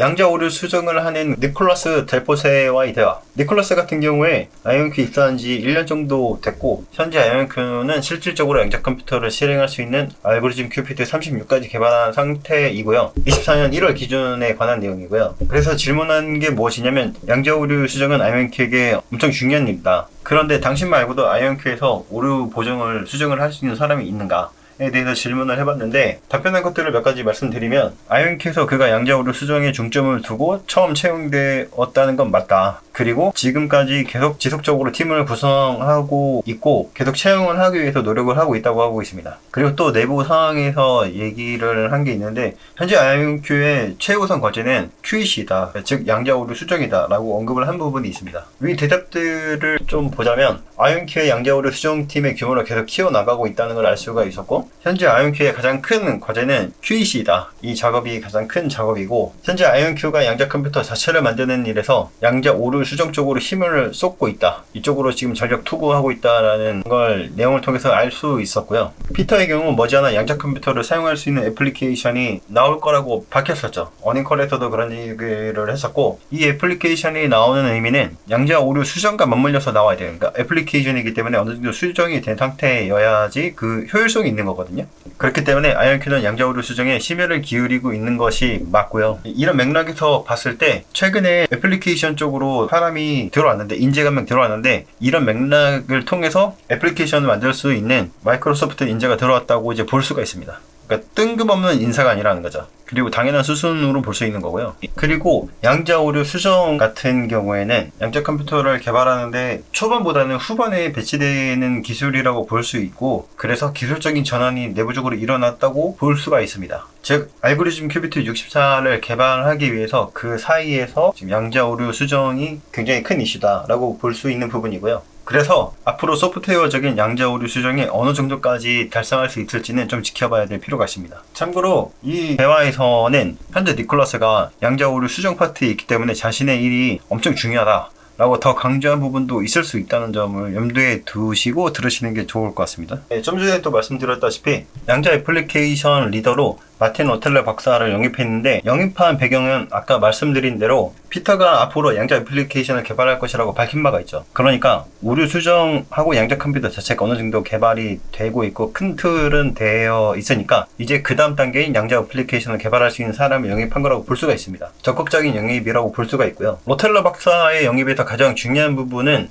양자 오류 수정을 하는 니콜라스 델포세와의 대화. 니콜라스 같은 경우에 아이언큐 입사한 지 1년 정도 됐고 현재 아이언큐는 실질적으로 양자 컴퓨터를 실행할 수 있는 알고리즘 큐피트 36까지 개발한 상태이고요. 24년 1월 기준에 관한 내용이고요. 그래서 질문한 게 무엇이냐면 양자 오류 수정은 아이언큐에게 엄청 중요한 일이다. 그런데 당신 말고도 아이언큐에서 오류 보정을 수정을 할 수 있는 사람이 있는가? 에 대해서 질문을 해봤는데 답변한 것들을 몇 가지 말씀드리면 아이언큐에서 그가 양자오류 수정에 중점을 두고 처음 채용되었다는 건 맞다. 그리고 지금까지 계속 지속적으로 팀을 구성하고 있고 계속 채용을 하기 위해서 노력을 하고 있다고 하고 있습니다. 그리고 또 내부 상황에서 얘기를 한 게 있는데 현재 아이언큐의 최우선 과제는 QEC이다. 즉 양자오류 수정이다 라고 언급을 한 부분이 있습니다. 위 대답들을 좀 보자면 아이언큐의 양자오류 수정팀의 규모를 계속 키워나가고 있다는 걸 알 수가 있었고 현재 아이언큐의 가장 큰 과제는 QEC이다. 이 작업이 가장 큰 작업이고 현재 아이언큐가 양자 컴퓨터 자체를 만드는 일에서 양자 오류 수정 쪽으로 힘을 쏟고 있다. 이쪽으로 지금 전력 투구하고 있다라는 걸 내용을 통해서 알 수 있었고요. 피터의 경우 머지않아 양자 컴퓨터를 사용할 수 있는 애플리케이션이 나올 거라고 밝혔었죠. 어닝컬에서도 그런 얘기를 했었고 이 애플리케이션이 나오는 의미는 양자 오류 수정과 맞물려서 나와야 돼요. 그러니까 애플리케이션이기 때문에 어느 정도 수정이 된 상태여야지 그 효율성이 있는 거거든요. 그렇기 때문에 아이언큐는 양자 오류 수정에 심혈을 기울이고 있는 것이 맞고요. 이런 맥락에서 봤을 때 최근에 애플리케이션 쪽으로 사람이 들어왔는데 인재가 들어왔는데 이런 맥락을 통해서 애플리케이션을 만들 수 있는 마이크로소프트 인재가 들어왔다고 이제 볼 수가 있습니다. 그러니까 뜬금없는 인사가 아니라는 거죠. 그리고 당연한 수순으로 볼 수 있는 거고요. 그리고 양자 오류 수정 같은 경우에는 양자 컴퓨터를 개발하는데 초반보다는 후반에 배치되는 기술이라고 볼 수 있고 그래서 기술적인 전환이 내부적으로 일어났다고 볼 수가 있습니다. 즉 알고리즘 큐비트 64를 개발하기 위해서 그 사이에서 지금 양자 오류 수정이 굉장히 큰 이슈다라고 볼 수 있는 부분이고요. 그래서 앞으로 소프트웨어적인 양자 오류 수정이 어느 정도까지 달성할 수 있을지는 좀 지켜봐야 될 필요가 있습니다. 참고로 이 대화에서는 현재 니콜라스가 양자 오류 수정 파트에 있기 때문에 자신의 일이 엄청 중요하다. 라고 더 강조한 부분도 있을 수 있다는 점을 염두에 두시고 들으시는 게 좋을 것 같습니다. 네, 좀 전에 또 말씀드렸다시피 양자 애플리케이션 리더로 마틴 오텔러 박사를 영입했는데 영입한 배경은 아까 말씀드린 대로 피터가 앞으로 양자 애플리케이션을 개발할 것이라고 밝힌 바가 있죠. 그러니까 오류 수정하고 양자 컴퓨터 자체가 어느 정도 개발이 되고 있고 큰 틀은 되어 있으니까 이제 그 다음 단계인 양자 애플리케이션을 개발할 수 있는 사람을 영입한 거라고 볼 수가 있습니다. 적극적인 영입이라고 볼 수가 있고요. 로텔러 박사의 영입에서 가장 중요한 부분은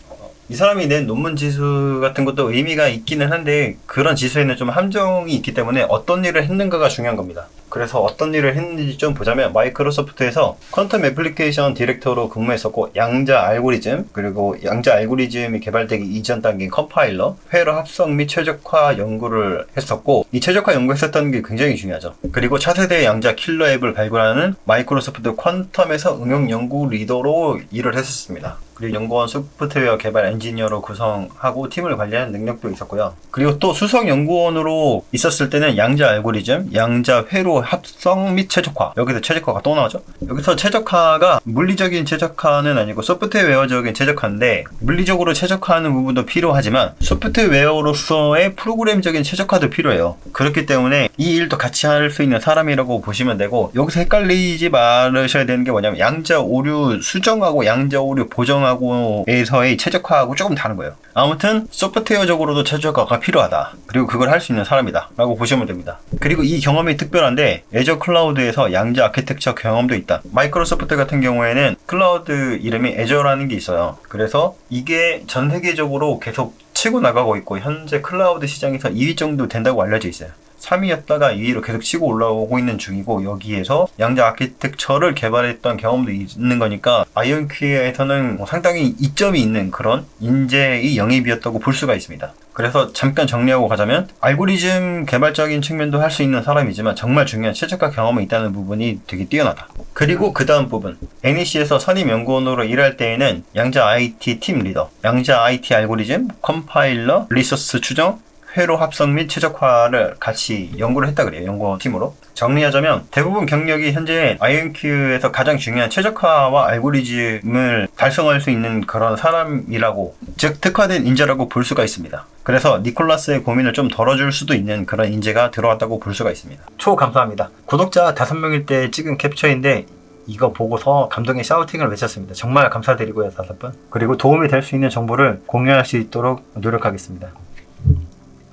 이 사람이 낸 논문 지수 같은 것도 의미가 있기는 한데 그런 지수에는 좀 함정이 있기 때문에 어떤 일을 했는가가 중요한 겁니다. 그래서 어떤 일을 했는지 좀 보자면 마이크로소프트에서 퀀텀 애플리케이션 디렉터로 근무했었고 양자 알고리즘 그리고 양자 알고리즘이 개발되기 이전 단계인 컴파일러 회로 합성 및 최적화 연구를 했었고 이 최적화 연구했었다는 게 굉장히 중요하죠. 그리고 차세대 양자 킬러 앱을 발굴하는 마이크로소프트 퀀텀에서 응용 연구 리더로 일을 했었습니다. 그리고 연구원 소프트웨어 개발 엔지니어로 구성하고 팀을 관리하는 능력도 있었고요. 그리고 또 수석 연구원으로 있었을 때는 양자 알고리즘, 양자 회로 합성 및 최적화. 여기서 최적화가 또 나오죠. 여기서 최적화가 물리적인 최적화는 아니고 소프트웨어적인 최적화인데 물리적으로 최적화하는 부분도 필요하지만 소프트웨어로서의 프로그램적인 최적화도 필요해요. 그렇기 때문에 이 일도 같이 할 수 있는 사람이라고 보시면 되고 여기서 헷갈리지 말으셔야 되는 게 뭐냐면 양자 오류 수정하고 양자 오류 보정하고에서의 최적화하고 조금 다른 거예요. 아무튼 소프트웨어적으로도 최적화가 필요하다. 그리고 그걸 할 수 있는 사람이다. 라고 보시면 됩니다. 그리고 이 경험이 특별한데 애저 클라우드에서 양자 아키텍처 경험도 있다. 마이크로소프트 같은 경우에는 클라우드 이름이 애저라는 게 있어요. 그래서 이게 전 세계적으로 계속 치고 나가고 있고 현재 클라우드 시장에서 2위 정도 된다고 알려져 있어요. 3위였다가 2위로 계속 치고 올라오고 있는 중이고 여기에서 양자 아키텍처를 개발했던 경험도 있는 거니까 아이언큐에서는 뭐 상당히 이점이 있는 그런 인재의 영입이었다고 볼 수가 있습니다. 그래서 잠깐 정리하고 가자면 알고리즘 개발적인 측면도 할 수 있는 사람이지만 정말 중요한 최적화 경험이 있다는 부분이 되게 뛰어나다. 그리고 그 다음 부분 NEC에서 선임 연구원으로 일할 때에는 양자 IT 팀 리더, 양자 IT 알고리즘, 컴파일러, 리소스 추정, 회로 합성 및 최적화를 같이 연구를 했다 그래요. 연구원 팀으로. 정리하자면 대부분 경력이 현재 IonQ에서 가장 중요한 최적화와 알고리즘을 달성할 수 있는 그런 사람이라고 즉 특화된 인재라고 볼 수가 있습니다. 그래서 니콜라스의 고민을 좀 덜어줄 수도 있는 그런 인재가 들어왔다고 볼 수가 있습니다. 초 감사합니다. 구독자 5명일 때 찍은 캡처인데 이거 보고서 감동의 샤우팅을 외쳤습니다. 정말 감사드리고요, 다섯 분. 그리고 도움이 될 수 있는 정보를 공유할 수 있도록 노력하겠습니다.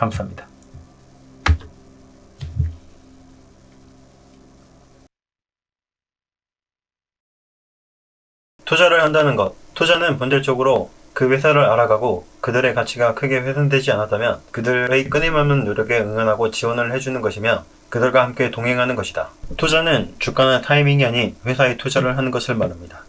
감사합니다. 투자를 한다는 것. 투자는 본질적으로 그 회사를 알아가고 그들의 가치가 크게 훼손되지 않았다면 그들의 끊임없는 노력에 응원하고 지원을 해주는 것이며 그들과 함께 동행하는 것이다. 투자는 주가나 타이밍이 아닌 회사에 투자를 하는 것을 말합니다.